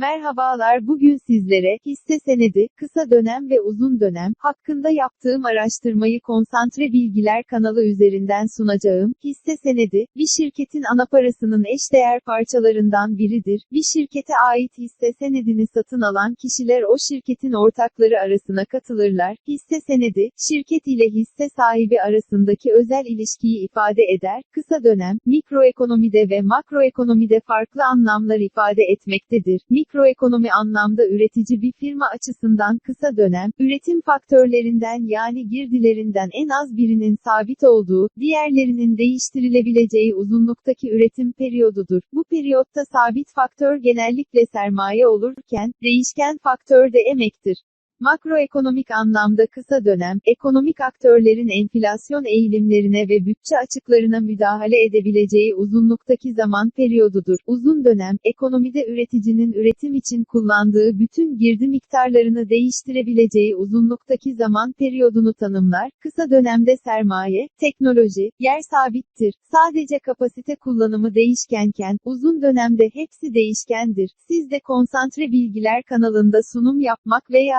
Merhabalar bugün sizlere, hisse senedi, kısa dönem ve uzun dönem, hakkında yaptığım araştırmayı Konsantre Bilgiler kanalı üzerinden sunacağım. Hisse senedi, bir şirketin ana parasının eşdeğer parçalarından biridir. Bir şirkete ait hisse senedini satın alan kişiler o şirketin ortakları arasına katılırlar. Hisse senedi, şirket ile hisse sahibi arasındaki özel ilişkiyi ifade eder. Kısa dönem, mikroekonomide ve makroekonomide farklı anlamlar ifade etmektedir. Mikroekonomi anlamda üretici bir firma açısından kısa dönem, üretim faktörlerinden yani girdilerinden en az birinin sabit olduğu, diğerlerinin değiştirilebileceği uzunluktaki üretim periyodudur. Bu periyotta sabit faktör genellikle sermaye olurken, değişken faktör de emektir. Makroekonomik anlamda kısa dönem, ekonomik aktörlerin enflasyon eğilimlerine ve bütçe açıklarına müdahale edebileceği uzunluktaki zaman periyodudur. Uzun dönem, ekonomide üreticinin üretim için kullandığı bütün girdi miktarlarını değiştirebileceği uzunluktaki zaman periyodunu tanımlar. Kısa dönemde sermaye, teknoloji, yer sabittir. Sadece kapasite kullanımı değişkenken, uzun dönemde hepsi değişkendir. Siz de Konsantre Bilgiler kanalında sunum yapmak veya